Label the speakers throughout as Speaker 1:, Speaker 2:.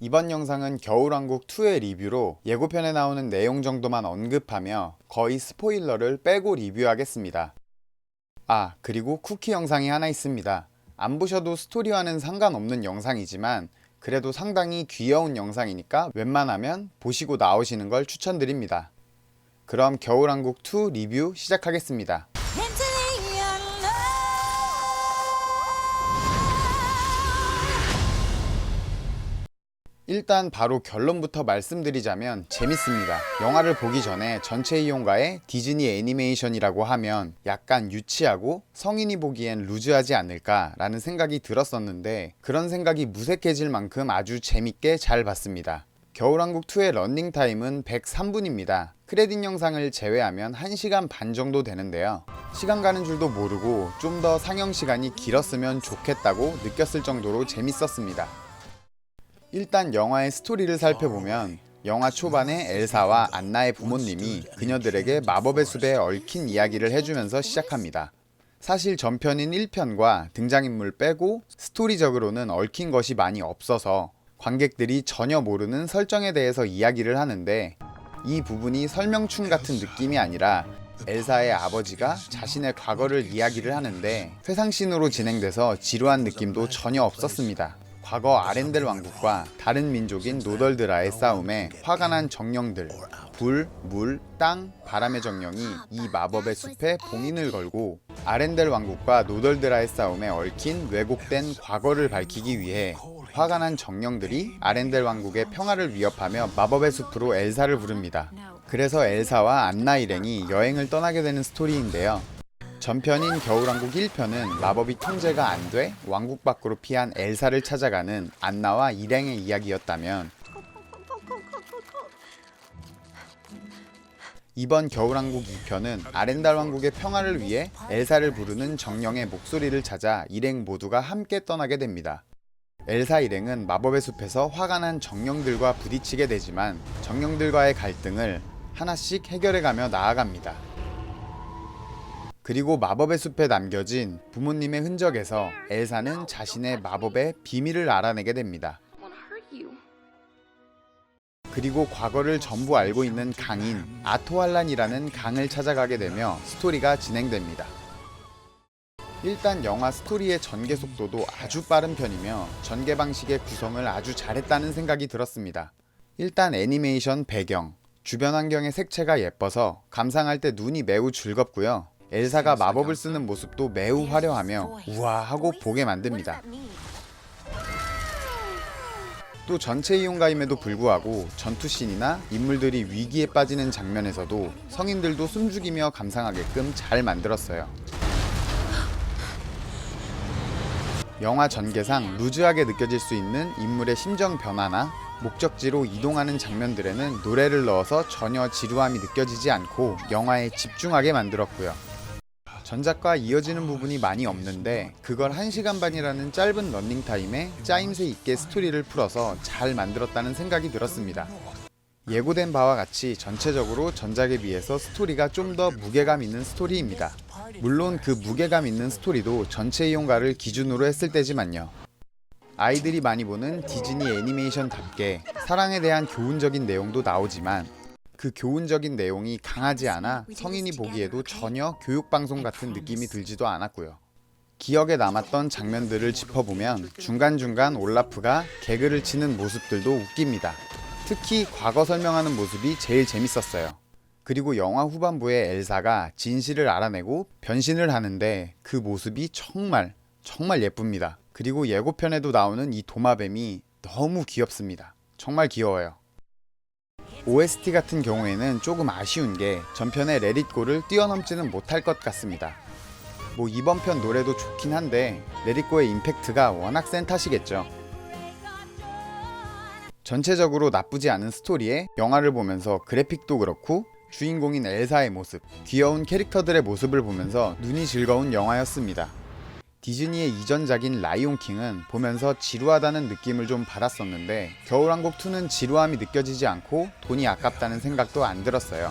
Speaker 1: 이번 영상은 겨울왕국 2의 리뷰로 예고편에 나오는 내용 정도만 언급하며 거의 스포일러를 빼고 리뷰하겠습니다. 아, 그리고 쿠키 영상이 하나 있습니다. 안 보셔도 스토리와는 상관없는 영상이지만 그래도 상당히 귀여운 영상이니까 웬만하면 보시고 나오시는 걸 추천드립니다. 그럼 겨울왕국 2 리뷰 시작하겠습니다. 일단 바로 결론부터 말씀드리자면 재밌습니다. 영화를 보기 전에 전체 이용가의 디즈니 애니메이션이라고 하면 약간 유치하고 성인이 보기엔 루즈하지 않을까라는 생각이 들었었는데 그런 생각이 무색해질 만큼 아주 재밌게 잘 봤습니다. 겨울왕국 2의 런닝 타임은 103분입니다. 크레딧 영상을 제외하면 1시간 반 정도 되는데요. 시간 가는 줄도 모르고 좀 더 상영 시간이 길었으면 좋겠다고 느꼈을 정도로 재밌었습니다. 일단 영화의 스토리를 살펴보면 영화 초반에 엘사와 안나의 부모님이 그녀들에게 마법의 숲에 얽힌 이야기를 해주면서 시작합니다. 사실 전편인 1편과 등장인물 빼고 스토리적으로는 얽힌 것이 많이 없어서 관객들이 전혀 모르는 설정에 대해서 이야기를 하는데 이 부분이 설명충 같은 느낌이 아니라 엘사의 아버지가 자신의 과거를 이야기를 하는데 회상신으로 진행돼서 지루한 느낌도 전혀 없었습니다. 과거 아렌델 왕국과 다른 민족인 노덜드라의 싸움에 화가 난 정령들 불, 물, 땅, 바람의 정령이 이 마법의 숲에 봉인을 걸고 아렌델 왕국과 노덜드라의 싸움에 얽힌 왜곡된 과거를 밝히기 위해 화가 난 정령들이 아렌델 왕국의 평화를 위협하며 마법의 숲으로 엘사를 부릅니다. 그래서 엘사와 안나 일행이 여행을 떠나게 되는 스토리인데요. 전편인 겨울왕국 1편은 마법이 통제가 안 돼 왕국 밖으로 피한 엘사를 찾아가는 안나와 일행의 이야기였다면 이번 겨울왕국 2편은 아렌달 왕국의 평화를 위해 엘사를 부르는 정령의 목소리를 찾아 일행 모두가 함께 떠나게 됩니다. 엘사 일행은 마법의 숲에서 화가 난 정령들과 부딪히게 되지만 정령들과의 갈등을 하나씩 해결해가며 나아갑니다. 그리고 마법의 숲에 남겨진 부모님의 흔적에서 엘사는 자신의 마법의 비밀을 알아내게 됩니다. 그리고 과거를 전부 알고 있는 강인 아토알란이라는 강을 찾아가게 되며 스토리가 진행됩니다. 일단 영화 스토리의 전개 속도도 아주 빠른 편이며 전개 방식의 구성을 아주 잘했다는 생각이 들었습니다. 일단 애니메이션 배경, 주변 환경의 색채가 예뻐서 감상할 때 눈이 매우 즐겁고요. 엘사가 마법을 쓰는 모습도 매우 화려하며 우아하고 보게 만듭니다. 또 전체 이용가임에도 불구하고 전투씬이나 인물들이 위기에 빠지는 장면에서도 성인들도 숨죽이며 감상하게끔 잘 만들었어요. 영화 전개상 루즈하게 느껴질 수 있는 인물의 심정 변화나 목적지로 이동하는 장면들에는 노래를 넣어서 전혀 지루함이 느껴지지 않고 영화에 집중하게 만들었고요. 전작과 이어지는 부분이 많이 없는데 그걸 1시간 반이라는 짧은 런닝타임에 짜임새 있게 스토리를 풀어서 잘 만들었다는 생각이 들었습니다. 예고된 바와 같이 전체적으로 전작에 비해서 스토리가 좀 더 무게감 있는 스토리입니다. 물론 그 무게감 있는 스토리도 전체 이용가를 기준으로 했을 때지만요. 아이들이 많이 보는 디즈니 애니메이션답게 사랑에 대한 교훈적인 내용도 나오지만 그 교훈적인 내용이 강하지 않아 성인이 보기에도 전혀 교육방송 같은 느낌이 들지도 않았고요. 기억에 남았던 장면들을 짚어보면 중간중간 올라프가 개그를 치는 모습들도 웃깁니다. 특히 과거 설명하는 모습이 제일 재밌었어요. 그리고 영화 후반부에 엘사가 진실을 알아내고 변신을 하는데 그 모습이 정말 정말 예쁩니다. 그리고 예고편에도 나오는 이 도마뱀이 너무 귀엽습니다. 정말 귀여워요. OST 같은 경우에는 조금 아쉬운 게 전편의 레릿고를 뛰어넘지는 못할 것 같습니다. 뭐 이번 편 노래도 좋긴 한데 레릿고의 임팩트가 워낙 센 탓이겠죠. 전체적으로 나쁘지 않은 스토리에 영화를 보면서 그래픽도 그렇고 주인공인 엘사의 모습, 귀여운 캐릭터들의 모습을 보면서 눈이 즐거운 영화였습니다. 디즈니의 이전작인 라이온킹은 보면서 지루하다는 느낌을 좀 받았었는데 겨울왕국2는 지루함이 느껴지지 않고 돈이 아깝다는 생각도 안 들었어요.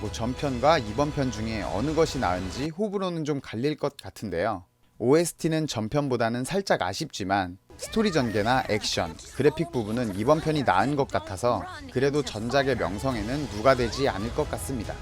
Speaker 1: 뭐 전편과 이번 편 중에 어느 것이 나은지 호불호는 좀 갈릴 것 같은데요. OST는 전편보다는 살짝 아쉽지만 스토리 전개나 액션, 그래픽 부분은 이번 편이 나은 것 같아서 그래도 전작의 명성에는 누가 되지 않을 것 같습니다.